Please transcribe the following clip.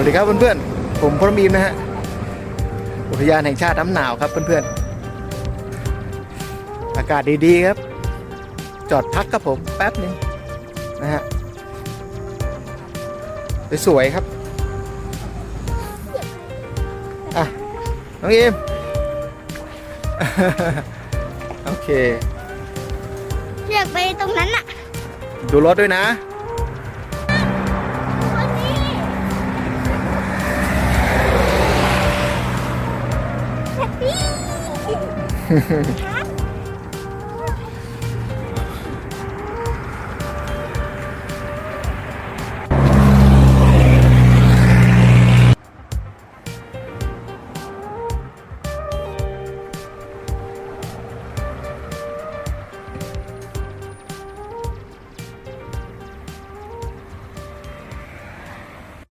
วัสดีครับเพื่อนๆ ผมพรหมีมนะฮะ อุทยานแห่งชาติน้ำหนาวครับเพื่อนๆ อากาศดีๆครับ จอดพักครับผมแป๊บหนึงนะฮะ สวยๆครับ อะ น้องอิมโอเคเรียกไปตรงนั้นน่ะดูรถด้วยนะ Hehehe